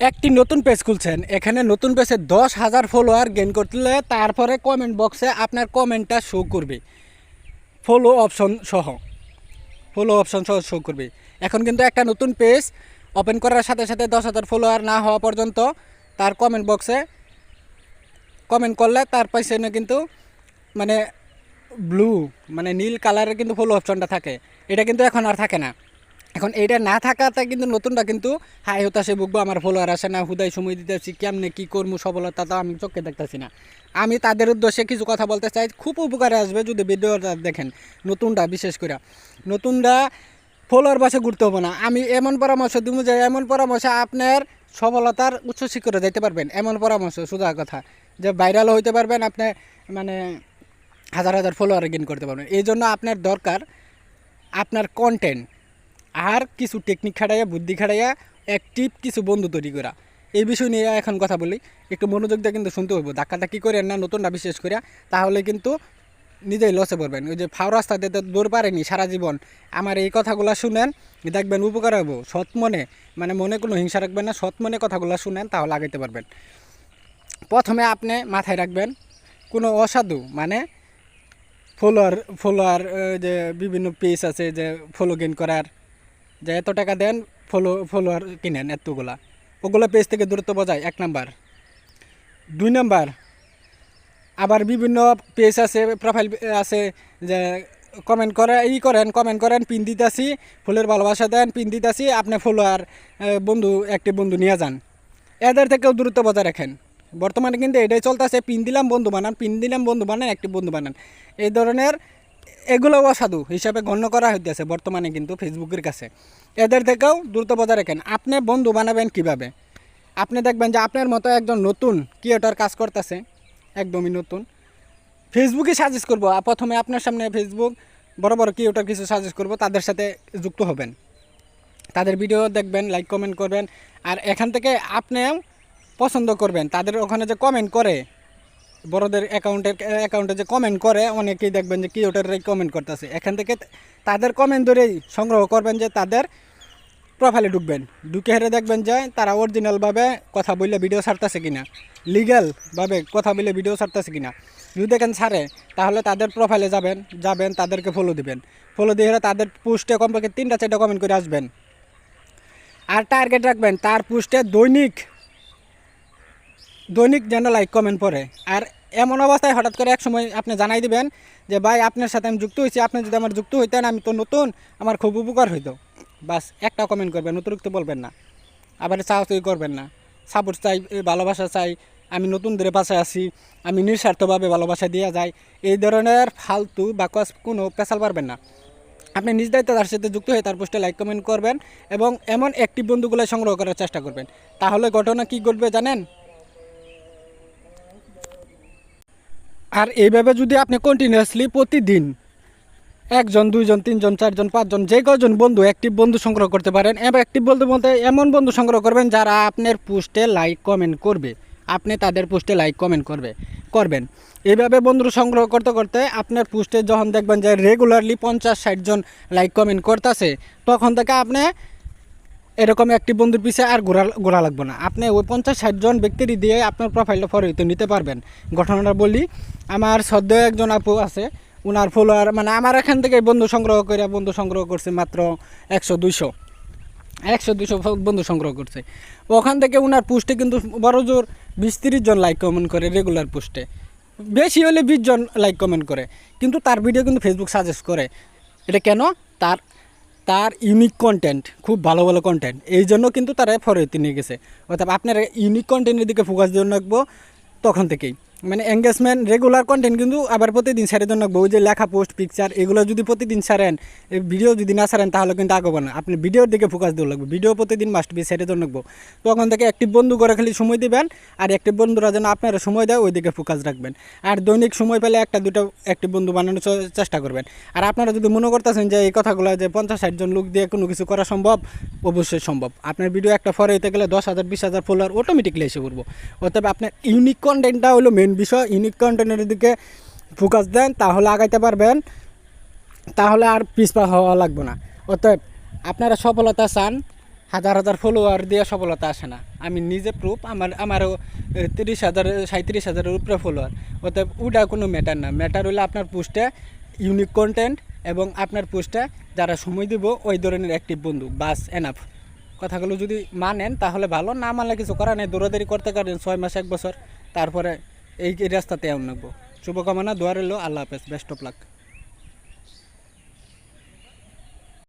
একটি নতুন পেজ খুলছেন। এখানে নতুন পেজে দশ হাজার ফলোয়ার গেইন করলে তারপরে কমেন্ট বক্সে আপনার কমেন্টটা শো করবে। ফলো অপশন সহ। ফলো অপশন সহ শো করবে। এখন কিন্তু একটা নতুন পেজ ওপেন করার সাথে সাথে দশ হাজার ফলোয়ার না হওয়া পর্যন্ত তার কমেন্ট বক্সে কমেন্ট করলে তার পেছনে কিন্তু মানে ব্লু মানে নীল কালারের কিন্তু ফলো অপশনটা থাকে। এটা কিন্তু এখন আর থাকে না। এখন এইটা না থাকাটা কিন্তু নতুনটা কিন্তু হাই হতাশে ভুগবো, আমার ফলোয়ার আসে না হুদায় সময় দিতেছি, কেমনে কী করব, সফলতা তো আমি চোখে দেখতেছি না। আমি তাদের উদ্দেশ্যে কিছু কথা বলতে চাই, খুব উপকারে আসবে যদি ভিডিওটা দেখেন, নতুনটা বিশেষ করে। নতুনটা ফলোয়ার বাসে ঘুরতে হবে না। আমি এমন পরামর্শ দিব যে, এমন পরামর্শ আপনার সফলতার উচ্চ শিখরে যাইতে পারবেন। এমন পরামর্শ, সোজা কথা, যে ভাইরাল হইতে পারবেন, আপনি মানে হাজার হাজার ফলোয়ার গেইন করতে পারবেন। এই জন্য আপনার দরকার আপনার কন্টেন্ট আর কিছু টেকনিক খাটাইয়া, বুদ্ধি খাটাইয়া অ্যাক্টিভ কিছু বন্ধু তৈরি করা। এই বিষয় নিয়ে এখন কথা বলি। একটু মনোযোগ দিয়ে কিন্তু শুনতে হইব। ধাক্কাধাক্কি করে না নতুনটা বিশেষ করে তাহলে কিন্তু নিজেই লসে পড়বেন। ওই যে ফাও রাস্তা দিয়ে তো দৌড় পারেনি সারা জীবন। আমার এই কথাগুলো শুনেন, দেখবেন উপকার হব সৎ মনে মানে মনে কোনো হিংসা রাখবেন না, সৎ মনে কথাগুলো শুনেন, তাহলে আগাইতে পারবেন। প্রথমে আপনি মাথায় রাখবেন, কোনো অসাধু মানে ফলোয়ার ফলোয়ার যে বিভিন্ন পেজ আছে যে ফলো গেন করার। যে এত টাকা দেন ফলো ফলোয়ার কিনেন এতগুলা। ওগুলো পেজ থেকে দূরত্ব বজায়, এক নাম্বার। দুই নাম্বার, আবার বিভিন্ন পেজ আছে প্রোফাইল আছে যে কমেন্ট করে, ই করেন কমেন্ট করেন পিন দিতাছি, ফুলের ভালোবাসা দেন পিন দিতাছি, আপনি ফলোয়ার বন্ধু, একটি বন্ধু নিয়ে যান। এদের থেকেও দূরত্ব বজায় রাখেন। বর্তমানে কিন্তু এটাই চলতেছে পিন দিলাম, বন্ধু বানান পিন দিলাম, বন্ধু বানান, একটি বন্ধু বানান। এই ধরনের এগুলো অসাধু হিসাবে গণ্য করা হইতেছে বর্তমানে কিন্তু ফেসবুকের কাছে। এদের থেকেও দ্রুত বজায় রাখেন। আপনি বন্ধু বানাবেন কীভাবে? আপনি দেখবেন যে আপনার মতো একজন নতুন ক্রিয়েটর কাজ করতেছে, একদমই নতুন। ফেসবুকে সাজেস্ট করব প্রথমে আপনার সামনে ফেসবুক বড় বড় ক্রিয়েটর কিছু সাজেস্ট করব, তাদের সাথে যুক্ত হবেন। তাদের ভিডিও দেখবেন লাইক কমেন্ট করবেন। আর এখান থেকে আপনিও পছন্দ করবেন। তাদের ওখানে যে কমেন্ট করে বড়দের অ্যাকাউন্টের, অ্যাকাউন্টে যে কমেন্ট করে, অনেকেই দেখবেন যে কি ওটার কমেন্ট করতেছে। এখান থেকে তাদের কমেন্ট ধরেই সংগ্রহ করবেন যে তাদের প্রোফাইলে ঢুকবেন। ঢুকে হেরে দেখবেন যে তারা অরিজিনালভাবে কথা বললে ভিডিও ছাড়তেছে কিনা। লিগ্যালভাবে কথা বললে ভিডিও ছাড়তেছে কিনা। যদি দেখেন ছাড়ে, তাহলে তাদের প্রোফাইলে যাবেন যাবেন, তাদেরকে ফলো দিবেন। ফলো দিয়ে তাদের পোস্টে কমপক্ষে তিনটা, চারটা কমেন্ট করে আসবেন। আর টার্গেট রাখবেন, তার পোস্টে দৈনিক দৈনিক যেন লাইক কমেন্ট পড়ে। আর এমন অবস্থায় হঠাৎ করে এক সময় আপনি জানাই দিবেন যে, ভাই, আপনার সাথে আমি যুক্ত হয়েছি। আপনি যদি আমার যুক্ত হইতেন, আমি তো নতুন। আমার খুব উপকার হইতো। বাস, একটা কমেন্ট করবেন, অতিরিক্ত বলবেন না। আবার চাওয়াচাই করবেন না। সাপোর্ট চাই ভালোবাসা চাই। আমি নতুনদের পাশে আছি। আমি নিঃস্বার্থভাবে ভালোবাসা দিয়ে যাই। এই ধরনের ফালতু বা কোনো পেশাল পারবেন না। আপনি নিজ দায়িত্বে তার সাথে যুক্ত হয়ে তার পোস্টে লাইক কমেন্ট করবেন এবং এমন অ্যাক্টিভ বন্ধুগুলো সংগ্রহ করার চেষ্টা করবেন। তাহলে ঘটনা কী ঘটবে জানেন? আর এইভাবে যদি আপনি কন্টিনিউয়াসলি প্রতিদিন একজন, দুইজন, তিনজন, চারজন, পাঁচজন, যে কজন বন্ধু অ্যাক্টিভ বন্ধু সংগ্রহ করতে পারেন এবং অ্যাক্টিভ বলতে বলতে এমন বন্ধু সংগ্রহ করবেন যারা আপনার পোস্টে লাইক কমেন্ট করবে। আপনি তাদের পোস্টে লাইক কমেন্ট করবে, করবেন। এইভাবে বন্ধু সংগ্রহ করতে করতে আপনার পোস্টে যখন দেখবেন যে রেগুলারলি পঞ্চাশ ষাটজন লাইক কমেন্ট করতেছে, তখন থেকে আপনি এরকম একটি বন্ধুর পিছে আর ঘোরা ঘোরা লাগবে না। আপনি ওই পঞ্চাশ ষাট জন ব্যক্তির দিয়ে আপনার প্রোফাইলটা ফরিত নিতে পারবেন। ঘটনাটা বলি, আমার সদ্য একজন আপু আছে ওনার ফলোয়ার মানে আমার এখান থেকে বন্ধু সংগ্রহ করে বন্ধু সংগ্রহ করছে মাত্র একশো দুইশো। একশো দুশো বন্ধু সংগ্রহ করছে। ওখান থেকে ওনার পোস্টে কিন্তু বড় জোর বিশ তিরিশ জন লাইক কমেন্ট করে রেগুলার পোস্টে। বেশি হলে বিশ জন লাইক কমেন্ট করে। কিন্তু তার ভিডিও কিন্তু ফেসবুক সাজেস্ট করে। এটা কেন? তার তার ইউনিক কন্টেন্ট খুব ভালো ভালো কন্টেন্ট এই জন্য কিন্তু তারা ফরতি নিয়ে গেছে। অর্থাৎ আপনারা ইউনিক কন্টেন্টের দিকে ফোকাস দিয়ে রাখব, তখন থেকেই। মানে এঙ্গেজমেন্ট রেগুলার কন্টেন্ট কিন্তু আবার প্রতিদিন ছেড়ে জন্য ওই যে লেখা পোস্ট পিকচার এগুলো যদি প্রতিদিন ছাড়েন ভিডিও যদি না ছাড়েন তাহলে কিন্তু আগাবো না। আপনি ভিডিওর দিকে ফোকাস দিয়ে লাগবে। ভিডিও প্রতিদিন মাস্ট বি ছেড়ে জন্য তখন থেকে একটি বন্ধু করে খালি সময় দিবেন, আর একটি বন্ধুরা যেন আপনারা সময় দেয় ওই দিকে ফোকাস রাখবেন। আর দৈনিক সময় পেলে একটা, দুটো একটি বন্ধু বানানোর চেষ্টা করবেন। আর আপনারা যদি মনে করতেছেন যে এই কথাগুলো যে পঞ্চাশ ষাট জন লোক দিয়ে কোনো কিছু করা সম্ভব, অবশ্যই সম্ভব। আপনার ভিডিও একটা ফরে হতে গেলে দশ হাজার, বিশ হাজার ফলোয়ার অটোমেটিকলি এসে পড়ব। অতএব আপনার ইউনিক কন্টেন্টটা হলো মেন বিষয় ইউনিক কন্টেন্টের দিকে ফোকাস দেন, তাহলে আগাইতে পারবেন। তাহলে আর পিছপা হওয়া লাগবে না। অতএব, আপনারা সফলতা চান, হাজার হাজার ফলোয়ার দিয়ে সফলতা আসে না। আমি নিজে প্রুফ আমার, আমারও তিরিশ হাজার সাঁত্রিশ হাজারের উপরে ফলোয়ার অতএব, ওটা কোনো ম্যাটার না। ম্যাটার হলো আপনার পোস্টে ইউনিক কন্টেন্ট এবং আপনার পোস্টে যারা সময় দিব, ওই ধরনের অ্যাক্টিভ বন্ধু। বাস এনাফ কথাগুলো যদি মানেন, তাহলে ভালো। না মানলে কিছু করার নেই। দৌড়াদৌড়ি করতে পারেন, ছয় মাস, এক বছর। তারপরে এই রাস্তাতে আমি নেব শুভকামনা দোয়ারেলো আল্লাহ হাফেজ বেস্ট অফ লাক